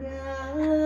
ม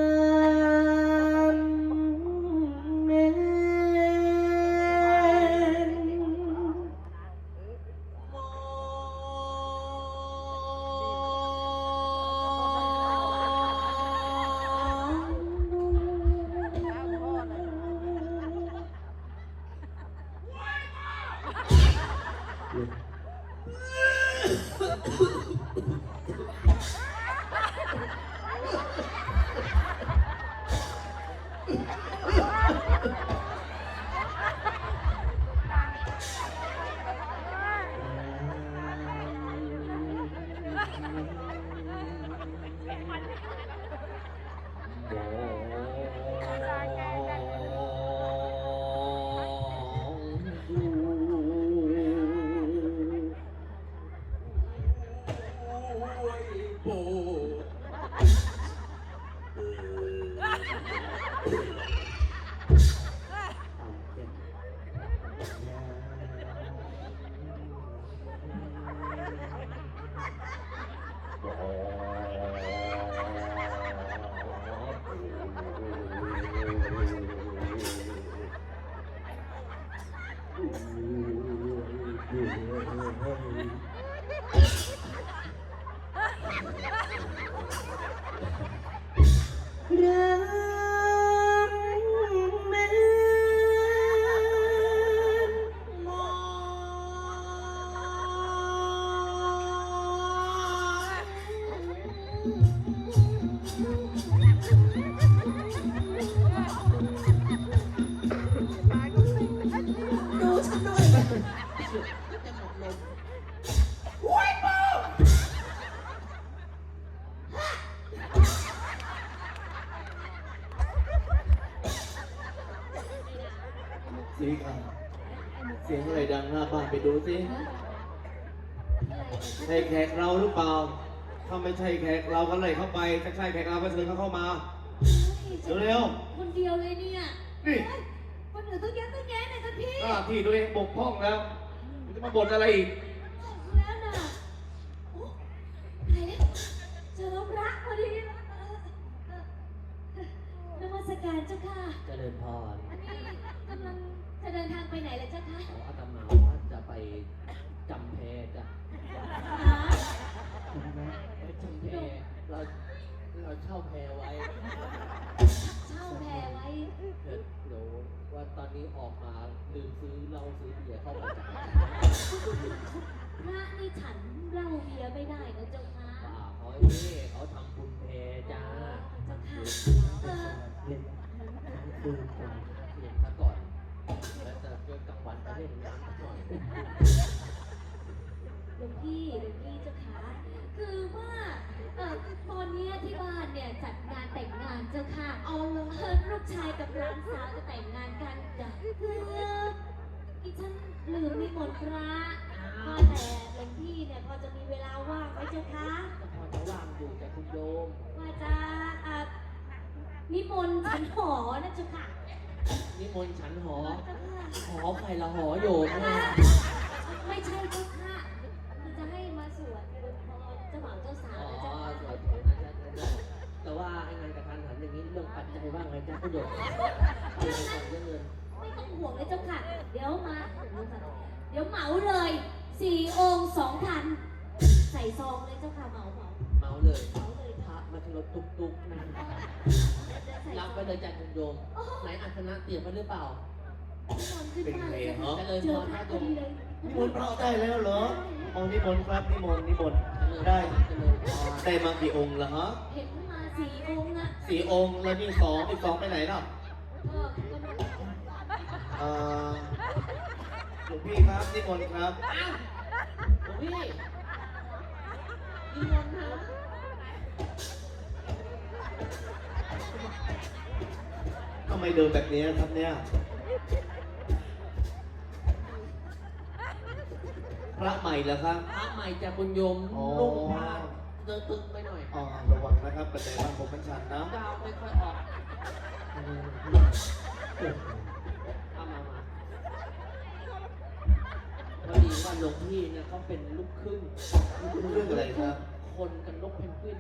นรักแม่นมองดูฉันด้วยโอ้ยปู สีค่ะเสียงอะไรดังหน้าบ้านไปดูสิใช่แขกเราหรือเปล่า ถ้าไม่ใช่แขกเราก็เลยเข้าไปถ้าใช่แขกเราก็เชิญเขาเข้ามา เร็วคนเดียวเลยเนี่ยนี่คนอื่นต้องแยะต้องแยะหน่อยท่านพี่หน้าที่ตัวเองบกพร่องแล้วมันจะมาบ่นอะไรอีก แล้วน่ะโอ้ตายแล้วเจอพระพอดีเออเออเออนมัสการเจ้าค่ะ เจริญพร อันนี้กำลัง จะเดินทางไปไหนล่ะเจ้าคะขออาตมาว่าจะไปจำแพจ้ะหาไปจำแพเราเราเช่าแพไว้เช่าแพรไว้ เดี๋ยวเดี๋ยวว่าตอนนี้ออกมาลืมซื้อเหล้าซื้อเบียร์เข้าไปจ้ะพระนี่ฉันเหล้าเบียร์ไม่ได้นะเจ้าค่ะป่าเขาไอ้นี่เขาทำบุญแพจ้าเจ้าค่ะเออ เล่นทั้งคืนก่อนเล่นซะก่อน แล้วจะเจอกลางวันไปเล่นน้ำซะก่อนหลวงพี่หลวงพี่เจ้าค่ะคือว่าเออตอนเนี้ยที่บ้านเนี่ยจัดงานแต่งงานเจ้าค่ะ เอาเลยเออลูกชายกับหลานสาวจะแต่งงานกันจ้ะคืออีฉันลืมนิมนต์พระก็แต่หลวงพี่เนี่ยพอจะมีเวลาว่างไหมเจ้าคะก็พอจะว่างอยู่จากคุณโยมว่าจะอะนิมนต์ฉันหอนะเจ้าค่ะ นิมนต์ฉันหอเจ้าค่ะหอใครละหอโยมนะไม่ใช่เจ้าค่ะคือจะให้มาสวดบนพรเจ้าบ่าวเจ้าสาอ๋วอนะเจ้าค่ะสวยถูกนะจ๊ะจ๊ะแต่ว่าไอ้งานกระทันหันอย่างนี้เรื่องปัจจัยบ้างไงจ๊ะคุณโยมเอาเงินก่อนเรื่องเงินไม่ต้องห่วงเลยเจ้าค่ะ เดี๋ยวมาเดี๋ยวเหมาเลยสี่องค์สองพันใส่ซองเลยเจ้าค่ะเหมาเหมาเมาเลย เหมาเลยพระ มาขึ้นรถตุกๆนะใส่รับไปเลยจ้ะคุณโยมไหนอัศนะเตรียมไว้หรือเปล่าขึ้นมาเลยเจ้าค่ะเจริญเจพอรพระนะพโยอมดีเลยนิมนต์พระได้แล้วเหรออ๋อนิมนต์ครับนิมนต์นิมนต์เจริญได้เจริญพรได้มากี่องค์ละฮะเห็นมาสี่องค์อะสี่องค์แล้วนี่สองอีกสองไปไหนล่ะก็ก็ไม่เอ่อหลวงพี่ครับนิมนต์ครับอ้าวหลวงพี่นิมนต์นะ ทำไมเดินแบบนี้ครับเนี่ย พระใหม่เหรอครับ พระใหม่จากคุณโยมอ๋อนุ่งผ้าเดินตึงไปหน่อยอ๋อระวังนะครับปัจจัยบ้านผมเป็นชันนะดาวไม่ค่อยออกเอามามาพอดีว่าหลวงพี่เนี่ยเขาเป็นลูกครึ่ง เรื่องอะไรครับ คนกับนกเพนกวิน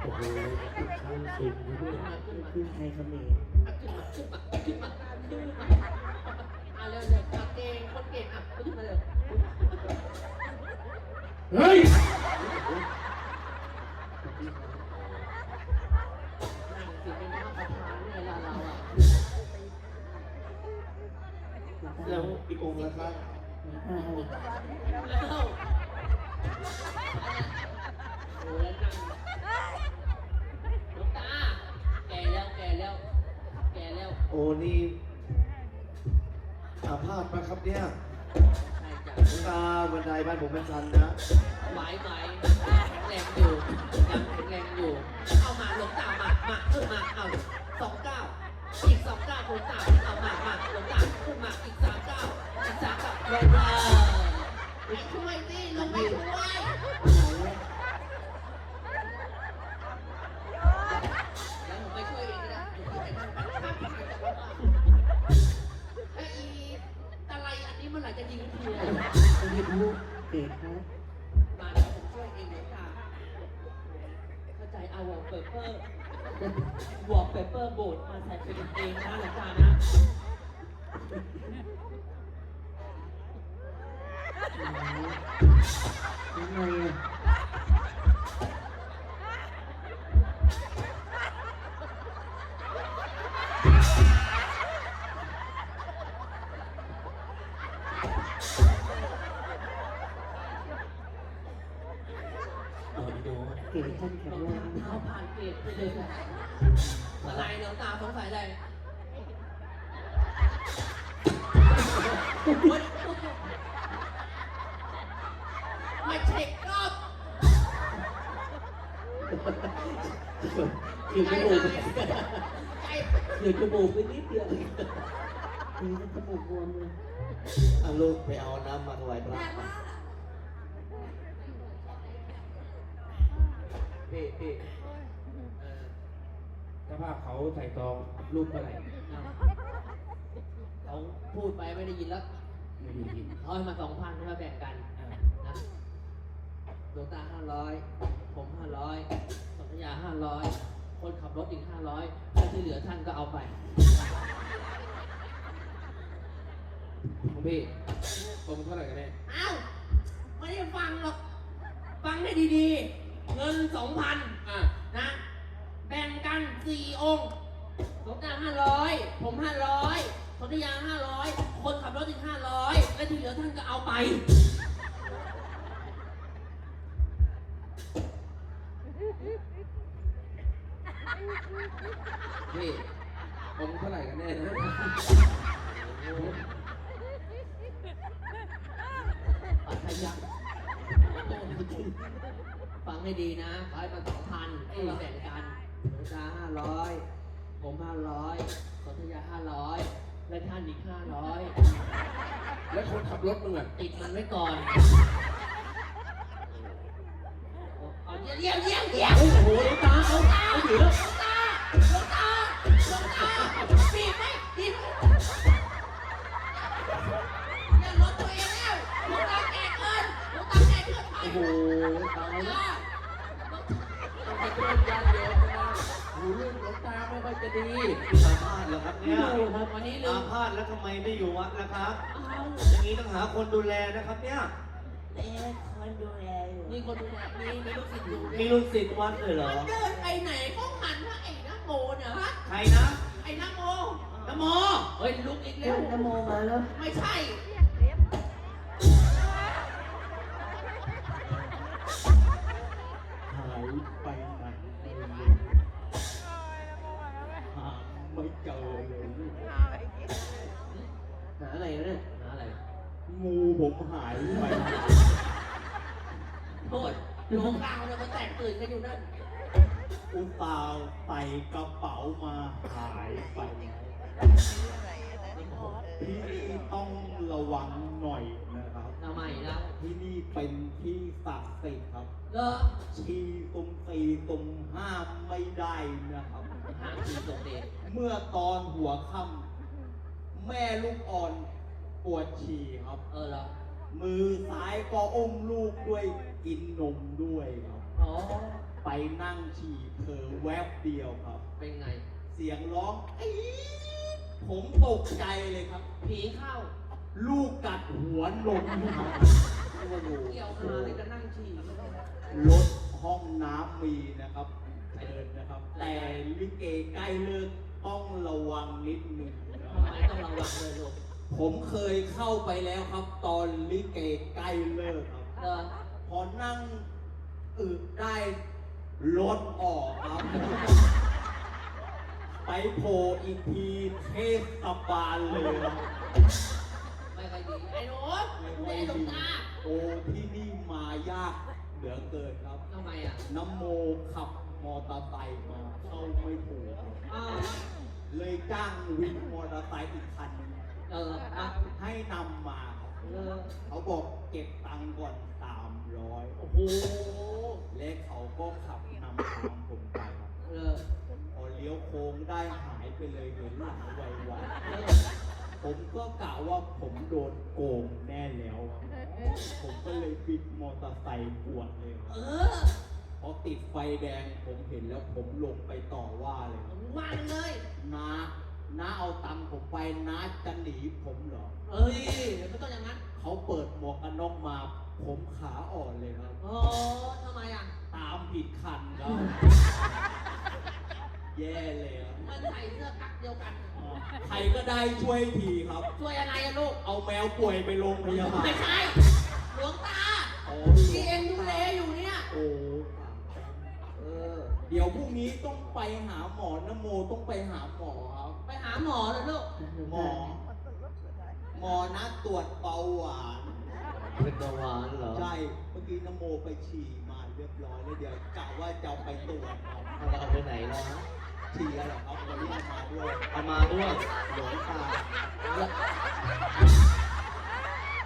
โอ้โหช่างเขึ้นมาะเพื่อนคือไทยเขมรขึ้นมาขึ้นมาขึ้นมาขึ้นมาอะเร็วเร็วตัดเองคนเก่งอะขึ้นมาเร็วเฮ้ยนั่งสิไม่น่าประทานเนี่ยเราเราอะ แล้วอีกองค์ละครับ อ้าวแล้วโอ้แล้วนั่งหลวงตา แก่แล้วแก่แล้ว แก่แล้วโอ้นี่อาพาธมาครับเนี่ยใช่จ้ะหลวงตาบันไดบ้านผมเป็นชันนะ ไหวไหวแข็งแรงอยู่ยังแข็งแรงอยู่ เอามาหลวงตามามาขึ้นมาเอาสองเก้าอีกสองเก้าหลวงตาเอามามาหลวงตาขึ้นมาอีกสามเก้าอีกสามเก้า ลงมาไม่ช่วยสิลงไม่ช่วยแล้วผมไม่ช่วยเองก็ได้ผมช่วยนั่งไปข้างๆจากรถอะไอ้อีอะไรอันนี้มันหลังจะยิงทีเลยไม่รู้เก่งนะมาแล้วผมช่วยเองหลวงตาเข้าใจเอาวอลเปเปอร์วอลเปเปอร์โบดมาใส่เป็นเองนะหลวงตานะ ทำไมอะเอาดีดูเก่งท่านแข็งแรงเอาผ่านเกตไปเลยอะไรหลวงตาสงสัยอะไรไม่ใช่กอบคือจมูกใจคือจมูกไปนิดเดียวคือจมูกบวมเลยเอาลูกไปเอาน้ำมาถวายพระพี่พี่เออถ้าภาพเขาใส่ตองรูปเท่าไหร่เขาพูดไปไม่ได้ยินแล้ว ไม่ได้ยินเขาให้มาสองพันให้มาแบ่งกัน อ่านะหลวงตาห้าร้อยผมห้าร้อยสัญญาห้าร้อยคนขับรถอีกห้าร้อยแล้วที่เหลือท่านก็เอาไปของพี่ตรงเท่าไหร่กันแน่เอ้าไม่ได้ฟังหรอก ฟังให้ดีๆ เงินสองพันอะนะ แบ่งกันสี่องค์หลวงตาห้าร้อยผมห้าร้อยสนธยาห้าร้อยคนขับรถอีกห้าร้อยและที่เหลือท่านก็เอาไป พี่ตรงเท่าไหร่กันแน่นะปัทยักฟังให้ดีนะขอให้มาสองพันให้มาแบ่งกันหลวงตาห้าร้อยผมห้าร้อยสนธยาห้าร้อยและท่านอีกห้าร้อยแล้วคนขับรถมึงอะติดมันไว้ก่อนเอาเยี่ยมเยี่ยมเยี่ยมเยี่ยมโอ้โหหลวงตาเอาเอา ถือแล้วหลวงตาหลวงตาหลวงตาบีบไหมบีบไหมอย่าลดตัวเองแล้วหลวงตาแก่เกินหลวงตาแก่เกินไปโอ้โหตายแล้วจะเป็นยาเยอะนะหูเรื่องหลวงตาไม่ค่อยจะดีอาพาธเหรอครับเนี่ยดูครับวันนี้ลือามพาธแล้วทำไมไม่อยู่วัดล่ะครับ เอา อย่างนี้ต้องหาคนดูแลนะครับเนี่ย เอ๊ะคนดูแลอยู่มีคนดูแลมีมีลูกศิษย์อยู่มีลูกศิษย์วัดเลยเหรอ มันเดินไปไหนก็หันว่าไอ้นักโมเนี่ยฮะ ใครนะ ไอ้นักโมนโม เฮ้ยลุกอีกเล่แล้วนนโมมาแล้ว ไม่ใช่ หลวงตาเนี่ยมันแตกตื่นกันอยู่นั่นอุตส่าห์ใส่กระเป๋ามาหายไปที่นี่ต้องระวังหน่อยนะครับทำไมนะที่นี่เป็นที่ศักดิ์สิทธิ์ครับเลอชีตุมตีตุมห้ามไม่ได้นะครับห่างทีตรงเดชเมื่อตอนหัวค่ำแม่ลูกอ่อนปวดฉี่ครับ เออเหรอ มือซ้ายก็อุ้มลูกด้วยกินนมด้วยครับ อ๋อ ไปนั่งฉี่เพอแวบเดียวครับ เป็นไง เสียงร้องอี๊ดผมตกใจเลยครับ ผีเข้าลูกกัดหัวนมครับโอ้โหเกี่ยวหาเลยจะนั่งฉี่รถห้องน้ำมีนะครับเชิญนะครับ แต่ลิเกใกล้เลิกต้องระวังนิดหนึ่งนะทำไมต้องระวังเลยลูก ผมเคยเข้าไปแล้วครับ ตอนลิเกใกล้เลิกครับ เออพอนั่งอึได้รถออกครับ ไปโผล่อีกทีเทศบาลเลยครับไม่ค่อยดีไอ้หนูไอ้หลวงตาโอ้ที่นี่มายากเหลือเกินครับ ทำไมอะน้ำโมขับมอเตอร์ไซค์มาเข้าไม่ถูกอ้าวเลยจ้างวินมอเตอร์ไซค์อีกคันหนึ่ง เอออะให้นำมาครับเออ เขาบอกเก็บตังค์ก่อนสามร้อยโอ้โหและเขาก็ขับนำทางผมไปครับเออ พอเลี้ยวโค้งได้หายไปเลยเห็นหลังไวเออๆผมก็กะว่าผมโดนโกงแน่แล้วครับผมก็เลยบิดมอเตอร์ไซค์ปวดเลยครับเออพอติดไฟแดงผมเห็นแล้วผมลงไปต่อว่าเลยครับมาเลยน้า น้าเอาตังค์ผมไปน้าจะหนีผมเหรอ เอ้ยไม่ต้องอย่างนั้นเขาเปิดหมวกกันน็อกมา ผมขาอ่อนเลยครับ โอ้ทำไมอะ ตามผิดคันครับ แย่เลยครับมันใส่เสื้อกั๊กเดียวกันอ๋อใครก็ได้ช่วยทีครับ ช่วยอะไรอะลูก เอาแมวป่วยไปโรงพยาบาล ไม่ใช่ หลวงตาโอ้ที่เอ็นดูแลอยู่เนี่ย โอ้ เออ เดี๋ยวพรุ่งนี้ต้องไปหาหมอนโมต้องไปหาหมอครับ ไปหาหมอเลยลูก หมอ หมอนัดตรวจเบาหวาน เป็นเบาหวานเหรอ ใช่ เมื่อกี้นโมไปฉี่มาเรียบร้อยแล้วเดี๋ยวกะว่าจะเอาไปตรวจครับเราเอาไปไหนแล้วฮะฉี่อะไรครับวันนี้เอามาด้วยเอามาด้วยหลวงตา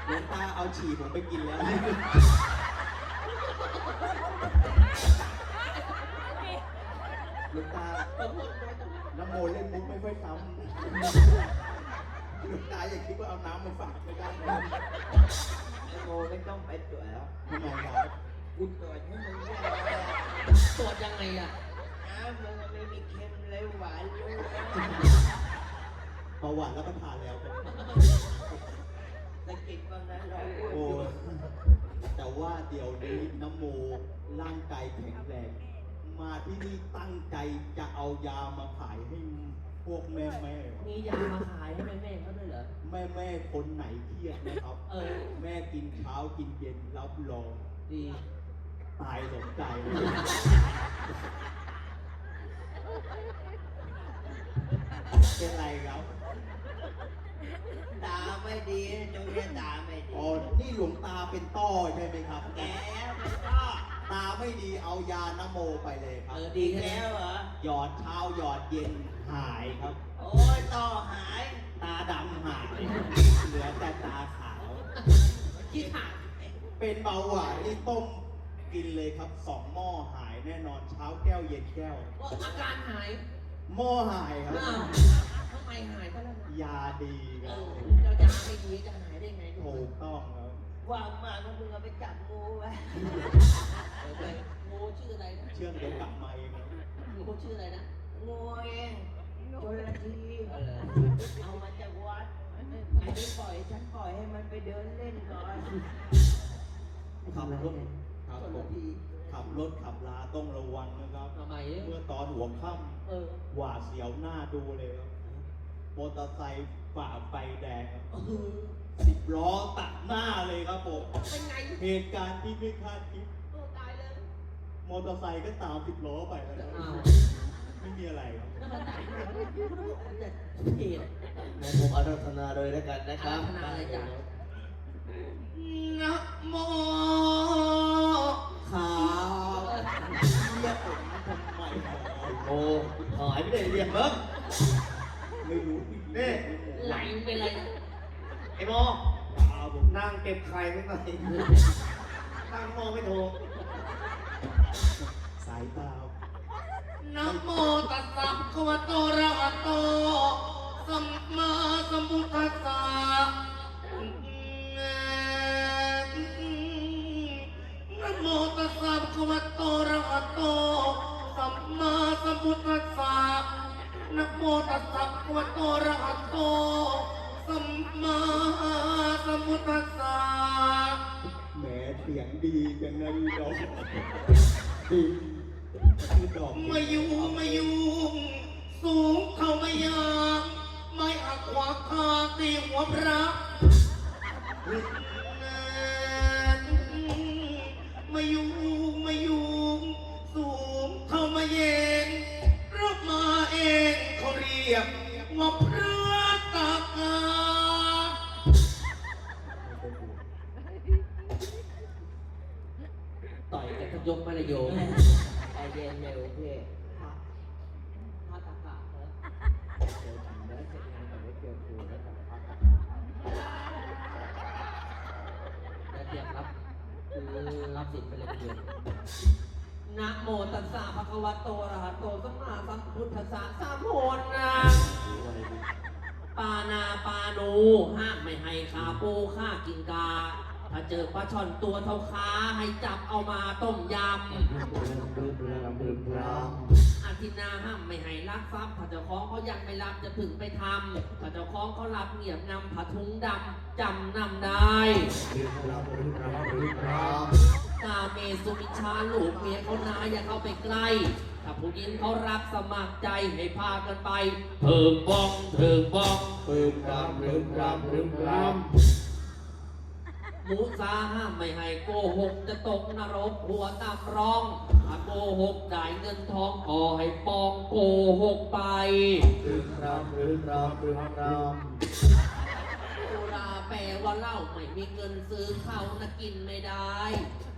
หลวงตาเอาฉี่ผมไปกินแล้ว หลวงตาน้ำโมเล่นมุกไม่ค่อยซ้ำหลวงตาอย่าคิดว่าเอาน้ำมาฝากไม่ได้นะไอ้โมไม่ต้องไปตรวจแล้วทำไมครับกูตรวจให้มึงด้วยตรวจยังไงอะน้ำมึงไม่มีเค็มเลยหวานเลยเบาหวานแล้วก็ทานแล้วครับสะกิดความนั้นเราโอ้แต่ว่าเดี๋ยวนี้น้ำโมร่างกายแข็งแรง มาที่นี่ตั้งใจจะเอายามาขายให้พวกแม่แม่มียามาขายให้แม่ๆเขาด้วยเหรอ แม่แม่ๆคนไหนเครียดนะครับ เออ แม่กินเช้ากินเย็นรับรองดีตายสมใจเป็นไรครับตาไม่ดีตรงเนี้ยตาไม่ดี อ๋อ นี่หลวงตาเป็นต้อใช่ไหมครับ แกมันก็ ตาไม่ดีเอายานโมไปเลยคเอรับอดีดีแล้แล้ววเหรอ หยอดเช้าหยอดเย็นหายครับ โอ้ยต่อหาย ตาดำหาย เหลือแต่ตาขาว ขี้ขาดเป็นเบาหวานนี่ต้มกินเลยครับสองหม้อหายแน่นอนเช้าแก้วเย็นแก้วว่าอาการหายหม้อหายครับ อ้าวทำไมหายก็แล้วนะยาดีคเอรับอเจ้ายาไม่ดีจะหายได้ไงลูถูกกต้องครับ ว่างมากก็มึงเอาไปจับงูไว้เออไปงูชื่ออะไรนะเชื่องเดี๋ยวกลับมาเองครับงูชื่ออะไรนะงูเองชนละทีเออเอามาจากวัดอันนี้ปล่อยฉันปล่อยให้มันไปเดินเล่นก่อนขับรถครับคนผละมทีขับรถขับลาต้องระวังนะครับทำไมเมื่อตอนหัวค่เออำหวาดเสียวหน้าดูเลยครับมอเตอร์ไซค์ฝ่าไฟแดงครับเออ สิบล้อตัดหน้าเลยครับผมเป็นไงเหตุการณ์ที่ไม่คาดคิดโอ้ตายเลยมอเตอร์ไซค์ก็ตามสิบล้อไปแล้วนะอ้าวไม่มีอะไรครับแล้วมันตายเลยเหตุงั้นผมอารัธนาเลยแล้วกันนะคอารัราบ ธนาเลยจ้ะนะโมครับเรียกผมทำไมครับโอ้หายไม่ได้เรียกเบิ้งไม่รู้นี่ ไหลมันเป็นไรนะไอ้โมตาผมนั่งเก็บไข่ไม่ไหวนั่งมองไม่ถูกสายตานะโมตัสสะภะคะวะโตอะระหะโต ช่อนตัวเท่าขาให้จับเอามาต้มยำอาทินาห้ามไม่ให้รักทรัพย์ถ้าเจ้าของเขายังไม่รับจะถึงไปทำถ้าเจ้าของเขารับเงียบนำผ้าถุงดำจำนำได้กาเมสุมิชาลูกเมียเขานาอย่าเข้าไปใกล้ถ้าผู้หญิงเขารักสมัครใจให้พากันไปเถิงบ้องเถิงบ้องปืนรำลืมรำลืมร หมูสาห้ามไม่ให้โกหกจะตกนรกหัวตามร้องถ้าโกหกจ่ายเงินทองขอให้ปองโกหกไป รึมรำลืมรำลืมรสุรา ว่าเหล้าไม่มีเงินซื้อเขานะกินไม่ได้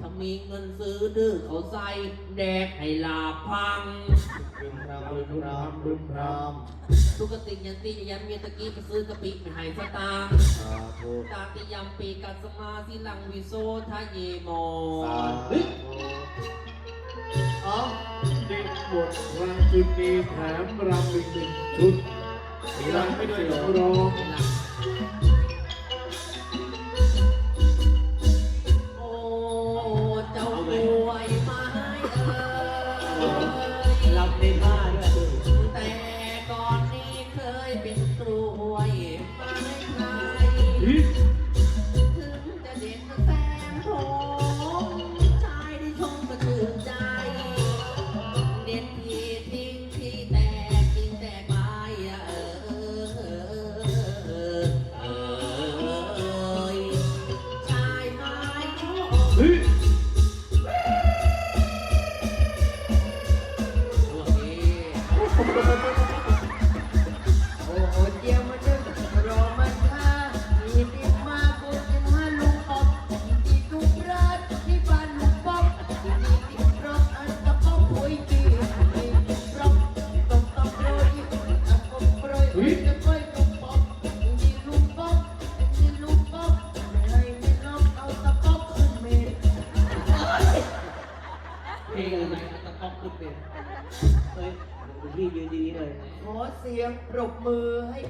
ถ้ามีเงินซื้อดื้อเขาใส่แดกให้ลาพังำลืมรำลืมรำลืมรทุกติยันตียันเมียตะกี้ไปซื้อกะปิไม่ให้สตางค์ำสาธุตาติยมปีกัสมาสิลังวิโซทะเยโมสาเฮ้ยธุอ๋อเด็กบทรำชุดนี้แถมรำอีกหนึ่งชุดมีรำให้ด้วยเหรอร้อง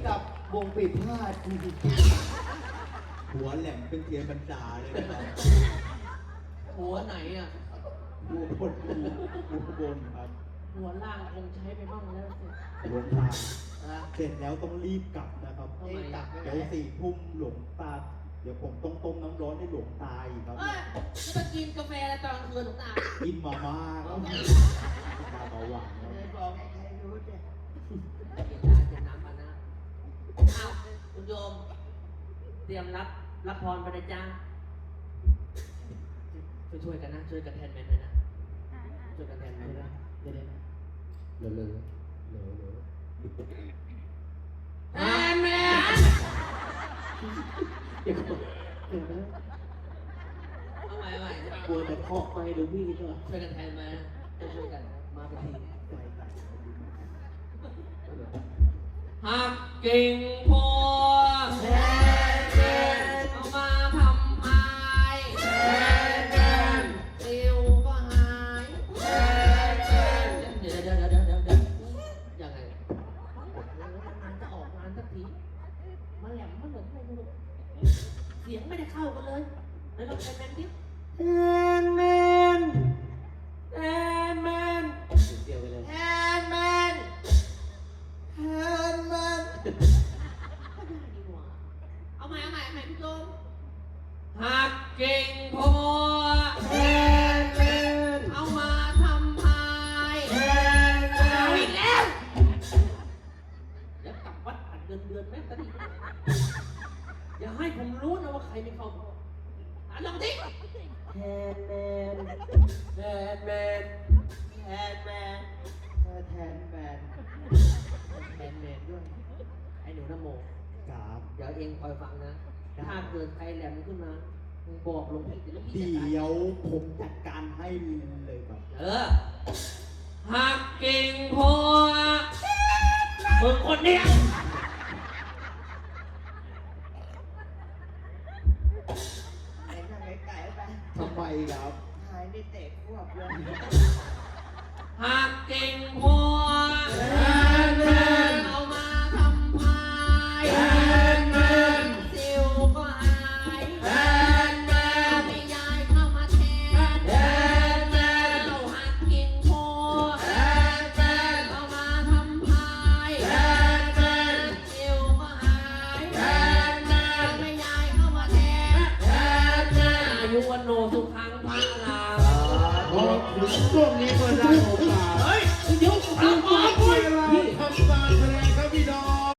กับวงปีพาดหัวแหลมเป็นเทียนบรรดาเลยนะครับหัวไหนอะ หัวบนหัวบนครับหัวล่างคงใช้ไปบ้างแล้วสิหลวงตานะเสร็จแล้วต้องรีบกลับนะครับทำไมอะ เดี๋ยวสี่ทุ่มหลวงตา เดี๋ยวผมต้องต้มน้ำร้อนให้หลวงตาอีกครับ เอ้ยจะไปกินกาแฟอะไรตอนกลางคืนหลวงตากินมาม่าครับตาเบาหวานครับเลยบอกให้ใครรู้เนี่ยกินได้ คุณโยม เตรียมรับรับพรไปนะจ๊ะช่วยช่วยๆกันนะ ช่วยกันแทนแมนเลยนะ ช่วยกันแทนแมนนะเดี๋ยวๆเหลือเหลือเหลือเหลือแทนแมนเดี๋ยวก่อนเดี๋ยวนะเอาใหม่เอาใหม่กลัวแต่เคาะไปหรือพี่ก็ช่วยกันแทนแมนช่วยๆกันมาเป็นทีมใจใจ หากเก่งพวงแทนแทนเอามาทำพายแทนแทนเร็วก็หายแทนแทนเดี๋ยวเดี๋ยวเดี๋ยวเดี๋ยวเดี๋ยวยังไงมันจะออกงานสักทีมาแหลมมาเหลือไม่รู้เสียงไม่ได้เข้ากันเลยแล้วเราแทนแมนดิ ใช้ไม่เข้าอ่านลองดิแฮนแมนแฮนแมนแฮนแมนแทนแมนแฮนแมนด้วย ไอ้หนูนโมกรับเดี๋ยวเองคอยฟังนะ ถ้าเกิดใครแหลมขึ้นมาบอกลงที่เดี๋ยวพี่เดี๋ยวผมจัดการให้เลยครับ เออหักเก่งพอมึงคนเดียวำไมครับ หายนี่เตะควบเลยหักกิ่งพอ